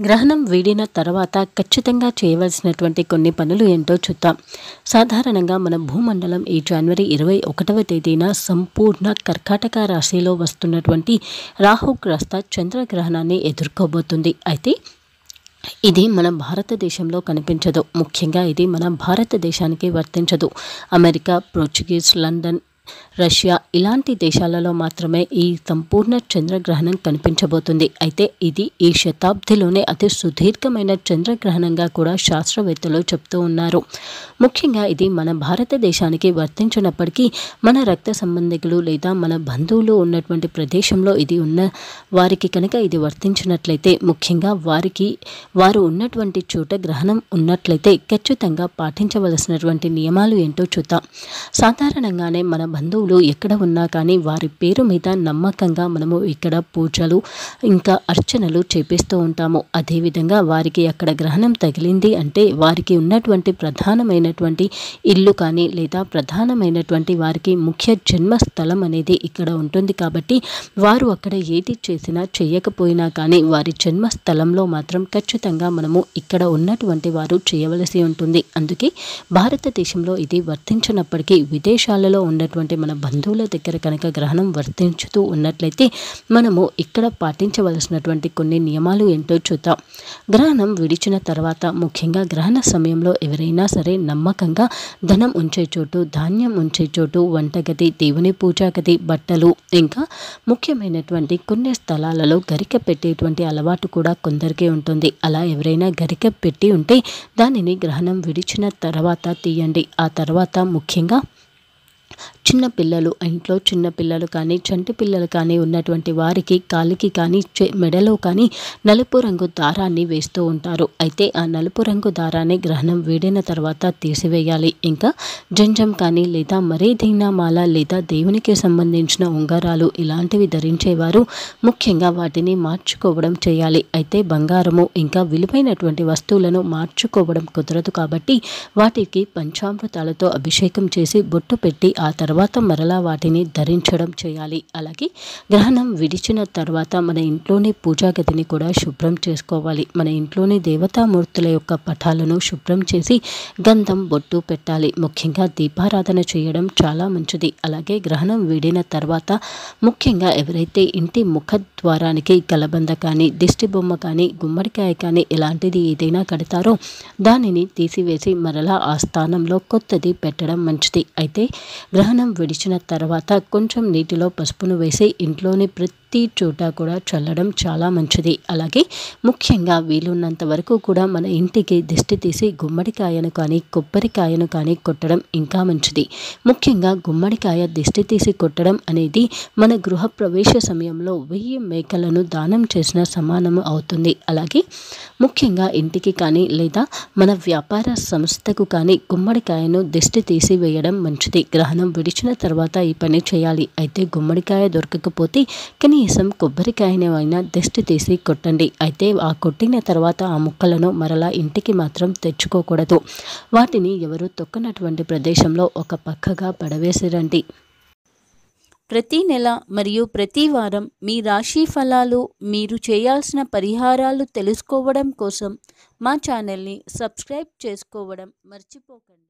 గ్రహణం వీడిన తర్వాత ఖచ్చితంగా చేయవలసినటువంటి కొన్ని పనులు ఏంటో చూద్దాం. సాధారణంగా మన భూమండలం ఈ జనవరి ఇరవై ఒకటవ తేదీన సంపూర్ణ కర్కాటక రాశిలో వస్తున్నటువంటి రాహుగ్రస్త చంద్రగ్రహణాన్ని ఎదుర్కోబోతుంది. అయితే ఇది మన భారతదేశంలో కనిపించదు. ముఖ్యంగా ఇది మన భారతదేశానికి వర్తించదు. అమెరికా పోర్చుగీస్ లండన్ రష్యా ఇలాంటి దేశాలలో మాత్రమే ఈ సంపూర్ణ చంద్రగ్రహణం కనిపించబోతుంది. అయితే ఇది ఈ శతాబ్దిలోనే అతి సుదీర్ఘమైన చంద్రగ్రహణంగా కూడా శాస్త్రవేత్తలు చెప్తూ ఉన్నారు. ముఖ్యంగా ఇది మన భారతదేశానికి వర్తించినప్పటికీ మన రక్త సంబంధికులు లేదా మన బంధువులు ఉన్నటువంటి ప్రదేశంలో ఇది ఉన్న వారికి కనుక ఇది వర్తించినట్లయితే ముఖ్యంగా వారికి వారు ఉన్నటువంటి చోట గ్రహణం ఉన్నట్లయితే ఖచ్చితంగా పాటించవలసినటువంటి నియమాలు ఏంటో చూద్దాం. సాధారణంగానే మన బంధువులు ఎక్కడ ఉన్నా కానీ వారి పేరు మీద నమ్మకంగా మనము ఇక్కడ పూజలు ఇంకా అర్చనలు చేపిస్తూ ఉంటాము. అదేవిధంగా వారికి అక్కడ గ్రహణం తగిలింది అంటే వారికి ఉన్నటువంటి ప్రధానమైనటువంటి ఇల్లు కానీ లేదా ప్రధానమైనటువంటి వారికి ముఖ్య జన్మస్థలం అనేది ఇక్కడ ఉంటుంది కాబట్టి వారు అక్కడ ఏది చేసినా చేయకపోయినా కానీ వారి జన్మస్థలంలో మాత్రం ఖచ్చితంగా మనము ఇక్కడ ఉన్నటువంటి వారు చేయవలసి ఉంటుంది. అందుకే భారతదేశంలో ఇది వర్తించినప్పటికీ విదేశాలలో ఉన్నటువంటి మన బంధువుల దగ్గర కనుక గ్రహణం వర్తించుతూ ఉన్నట్లయితే మనము ఇక్కడ పాటించవలసినటువంటి కొన్ని నియమాలు ఏంటో చూద్దాం. గ్రహణం విడిచిన తర్వాత ముఖ్యంగా గ్రహణ సమయంలో ఎవరైనా సరే నమ్మకంగా ధనం ఉంచే చోటు ధాన్యం ఉంచే చోటు వంటగది దేవుని పూజా గది బట్టలు ఇంకా ముఖ్యమైనటువంటి కొన్ని స్థలాలలో గరిక పెట్టేటువంటి అలవాటు కూడా కొందరికి ఉంటుంది. అలా ఎవరైనా గరిక పెట్టి ఉంటే దానిని గ్రహణం విడిచిన తర్వాత తీయండి. ఆ తర్వాత ముఖ్యంగా చిన్న పిల్లలు ఇంట్లో చిన్న పిల్లలు కానీ చంటి పిల్లలు కానీ ఉన్నటువంటి వారికి కాలికి కానీ మెడలో కానీ నలుపు రంగు దారాన్ని వేస్తూ ఉంటారు. అయితే ఆ నలుపు రంగు దారాన్ని గ్రహణం వీడిన తర్వాత తీసివేయాలి. ఇంకా జంజం కానీ లేదా మరేదైనా మాల లేదా దేవునికి సంబంధించిన ఉంగరాలు ఇలాంటివి ధరించేవారు ముఖ్యంగా వాటిని మార్చుకోవడం చేయాలి. అయితే బంగారము ఇంకా విలువైనటువంటి వస్తువులను మార్చుకోవడం కుదరదు కాబట్టి వాటికి పంచామృతాలతో అభిషేకం చేసి బొట్టు పెట్టి ఆ తర్వాత తర్వాత మరలా వాటిని ధరించడం చేయాలి. అలాగే గ్రహణం విడిచిన తర్వాత మన ఇంట్లోని పూజా గదిని కూడా శుభ్రం చేసుకోవాలి. మన ఇంట్లోని దేవతామూర్తుల యొక్క పటాలను శుభ్రం చేసి గంధం బొట్టు పెట్టాలి. ముఖ్యంగా దీపారాధన చేయడం చాలా మంచిది. అలాగే గ్రహణం వీడిన తర్వాత ముఖ్యంగా ఎవరైతే ఇంటి ముఖద్వారానికి గలబంద కానీ దిష్టి బొమ్మ కానీ గుమ్మడికాయ కానీ ఇలాంటిది ఏదైనా కడతారో దానిని తీసివేసి మరలా ఆ స్థానంలో కొత్తది పెట్టడం మంచిది. అయితే గ్రహణం విడిచిన తర్వాత కొంచెం నీటిలో పసుపును వేసి ఇంట్లోని ప్రతి చోట కూడా చల్లడం చాలా మంచిది. అలాగే ముఖ్యంగా వీలున్నంత వరకు కూడా మన ఇంటికి దిష్టి తీసి గుమ్మడికాయను కానీ కొబ్బరికాయను కానీ కొట్టడం ఇంకా మంచిది. ముఖ్యంగా గుమ్మడికాయ దిష్టి తీసి కొట్టడం అనేది మన గృహ ప్రవేశ సమయంలో వెయ్యి మేకలను దానం చేసిన సమానము అవుతుంది. అలాగే ముఖ్యంగా ఇంటికి కానీ లేదా మన వ్యాపార సంస్థకు కానీ గుమ్మడికాయను దిష్టి తీసి వేయడం మంచిది. గ్రహణం విడిచిన తర్వాత ఈ పని చేయాలి. అయితే గుమ్మడికాయ దొరకకపోతే కానీ కనీసం కొబ్బరికాయను అయినా దిష్టి తీసి కొట్టండి. అయితే ఆ కొట్టిన తర్వాత ఆ ముక్కలను మరలా ఇంటికి మాత్రం తెచ్చుకోకూడదు. వాటిని ఎవరు తొక్కనటువంటి ప్రదేశంలో ఒక పక్కగా పడవేసిరండి. ప్రతి నెల మరియు ప్రతి వారం మీ రాశి ఫలాలు మీరు చేయాల్సిన పరిహారాలు తెలుసుకోవడం కోసం మా ఛానల్ని సబ్స్క్రైబ్ చేసుకోవడం మర్చిపోకండి.